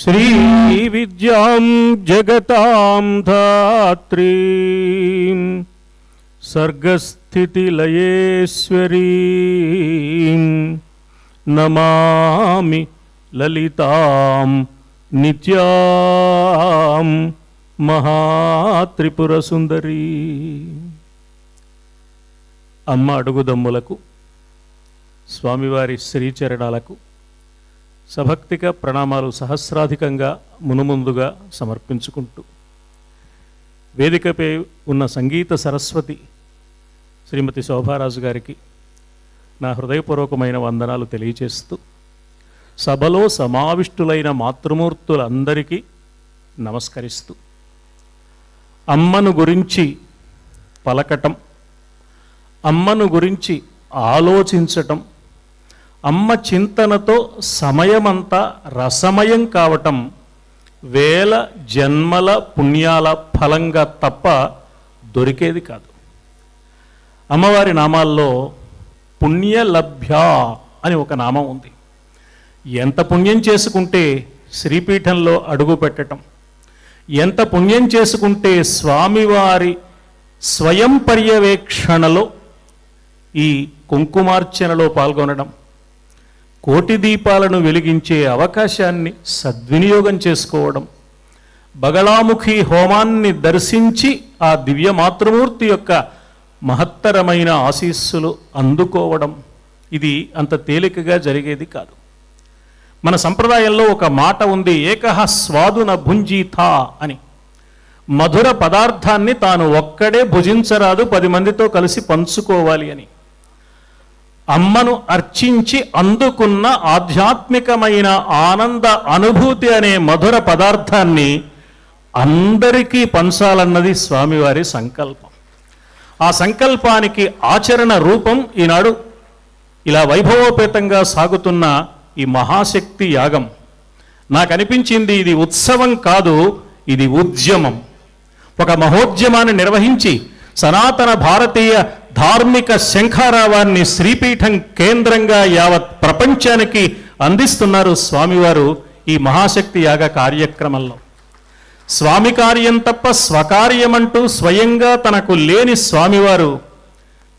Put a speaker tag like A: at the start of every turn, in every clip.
A: శ్రీ విద్యాం జగతాం ధాత్రీ సర్గస్థితిలయేశ్వరీ నమామి లలితాం నిత్యాం మహాత్రిపురసుందరీ. అమ్మ అడుగుదమ్ములకు స్వామివారి శ్రీచరణాలకు సభక్తిక ప్రణామాలు సహస్రాధికంగా మునుముందుగా సమర్పించుకుంటూ. వేదికపై ఉన్న సంగీత సరస్వతి శ్రీమతి శోభారాజు గారికి నా హృదయపూర్వకమైన వందనాలు తెలియచేస్తూ సభలో సమావిష్టులైన మాతృమూర్తులందరికీ నమస్కరిస్తూ. అమ్మను గురించి పలకటం అమ్మను గురించి ఆలోచించటం అమ్మ చింతనతో సమయమంతా రసమయం కావటం వేల జన్మల పుణ్యాల ఫలంగా తప్ప దొరికేది కాదు. అమ్మవారి నామాల్లో పుణ్యలభ్య అని ఒక నామం ఉంది. ఎంత పుణ్యం చేసుకుంటే శ్రీపీఠంలో అడుగు పెట్టటం. ఎంత పుణ్యం చేసుకుంటే స్వామివారి స్వయం పర్యవేక్షణలో ఈ కుంకుమార్చనలో పాల్గొనడం. కోటి దీపాలను వెలిగించే అవకాశాన్ని సద్వినియోగం చేసుకోవడం బగళాముఖి హోమాన్ని దర్శించి ఆ దివ్య మాతృమూర్తి యొక్క మహత్తరమైన ఆశీస్సులు అందుకోవడం ఇది అంత తేలికగా జరిగేది కాదు. మన సంప్రదాయంలో ఒక మాట ఉంది ఏకహ స్వాదున భుంజీథా అని. మధుర పదార్థాన్ని తాను ఒక్కడే భుజించరాదు పది మందితో కలిసి పంచుకోవాలి అని. అమ్మను అర్చించి అందుకున్న ఆధ్యాత్మికమైన ఆనంద అనుభూతి అనే మధుర పదార్థాన్ని అందరికీ పంచాలన్నది స్వామివారి సంకల్పం. ఆ సంకల్పానికి ఆచరణ రూపం ఈనాడు ఇలా వైభవోపేతంగా సాగుతున్న ఈ మహాశక్తి యాగం. నాకు అనిపించింది ఇది ఉత్సవం కాదు ఇది ఉద్యమం. ఒక మహోద్యమాన్ని నిర్వహించి సనాతన భారతీయ ధార్మిక శంఖారావాన్ని శ్రీపీఠం కేంద్రంగా యావత్ ప్రపంచానికి అందిస్తున్నారు స్వామివారు ఈ మహాశక్తి యాగ కార్యక్రమంలో. స్వామి కార్యం తప్ప స్వకార్యమంటూ స్వయంగా తనకు లేని స్వామివారు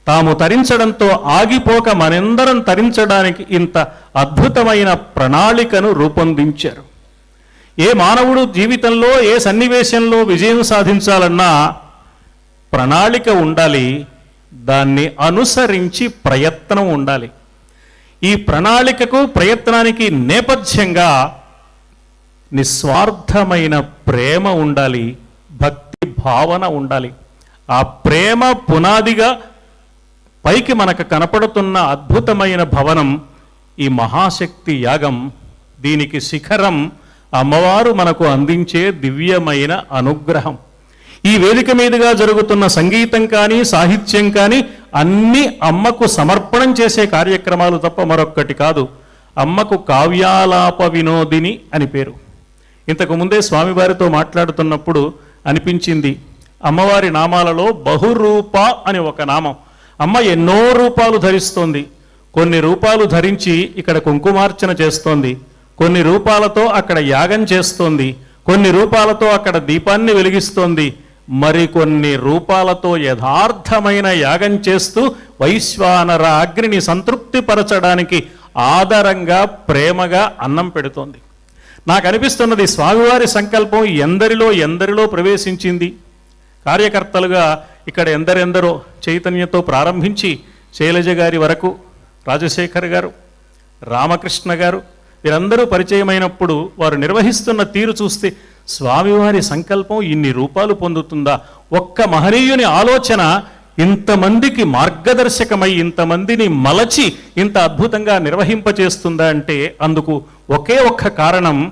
A: తాము తరించడంతో ఆగిపోక మనందరం తరించడానికి ఇంత అద్భుతమైన ప్రణాళికను రూపొందించారు. ఏ మానవుడు జీవితంలో ఏ సన్నివేశంలో విజయం సాధించాలన్నా ప్రణాళిక ఉండాలి దాన్ని అనుసరించి ప్రయత్నం ఉండాలి. ఈ ప్రణాళికకు ప్రయత్నానికి నేపథ్యంగా నిస్వార్థమైన ప్రేమ ఉండాలి భక్తి భావన ఉండాలి. ఆ ప్రేమ పునాదిగా పైకి మనకు కనపడుతున్న అద్భుతమైన భవనం ఈ మహాశక్తి యాగం. దీనికి శిఖరం అమ్మవారు మనకు అందించే దివ్యమైన అనుగ్రహం. ఈ వేదిక మీదుగా జరుగుతున్న సంగీతం కానీ సాహిత్యం కానీ అన్ని అమ్మకు సమర్పణం చేసే కార్యక్రమాలు తప్ప మరొక్కటి కాదు. అమ్మకు కావ్యాలాప వినోదిని అని పేరు. ఇంతకు ముందే స్వామివారితో మాట్లాడుతున్నప్పుడు అనిపించింది అమ్మవారి నామాలలో బహురూప అని ఒక నామం. అమ్మ ఎన్నో రూపాలు ధరిస్తోంది. కొన్ని రూపాలు ధరించి ఇక్కడ కుంకుమార్చన చేస్తోంది. కొన్ని రూపాలతో అక్కడ యాగం చేస్తోంది. కొన్ని రూపాలతో అక్కడ దీపాన్ని వెలిగిస్తోంది. మరికొన్ని రూపాలతో యథార్థమైన యాగం చేస్తూ వైశ్వానర అగ్నిని సంతృప్తిపరచడానికి ఆదరంగా ప్రేమగా అన్నం పెడుతోంది. నాకు అనిపిస్తున్నది స్వామివారి సంకల్పం ఎందరిలో ఎందరిలో ప్రవేశించింది. కార్యకర్తలుగా ఇక్కడ ఎందరెందరో చైతన్యతో ప్రారంభించి శైలజ గారి వరకు రాజశేఖర్ గారు రామకృష్ణ గారు వీరందరూ పరిచయమైనప్పుడు వారు నిర్వహిస్తున్న తీరు చూస్తే స్వామివారి సంకల్పం ఇన్ని రూపాలు పొందుతుందా? ఒక్క మహనీయుని ఆలోచన ఇంతమందికి మార్గదర్శకమై ఇంతమందిని మలచి ఇంత అద్భుతంగా నిర్వహింపచేస్తుందా అంటే అందుకు ఒకే ఒక్క కారణం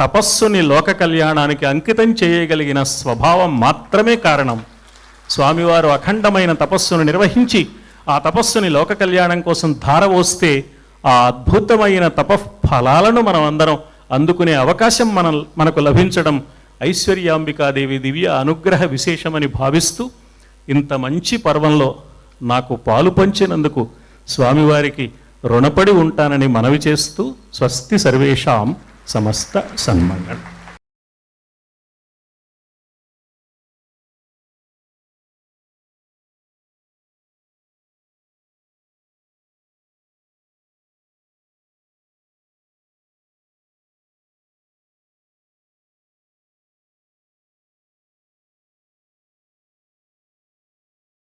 A: తపస్సుని లోక కళ్యాణానికి అంకితం చేయగలిగిన స్వభావం మాత్రమే కారణం. స్వామివారు అఖండమైన తపస్సును నిర్వహించి ఆ తపస్సుని లోక కళ్యాణం కోసం ధారవోస్తే ఆ అద్భుతమైన ఫలాలను మనం అందరం అందుకునే అవకాశం మన మనకు లభించడం ఐశ్వర్యాంబికాదేవి దివ్య అనుగ్రహ విశేషమని భావిస్తూ ఇంత మంచి పర్వంలో నాకు పాలు పంచినందుకు స్వామివారికి రుణపడి ఉంటానని మనవి చేస్తూ స్వస్తి సర్వేషాం సమస్త సన్మంగళం.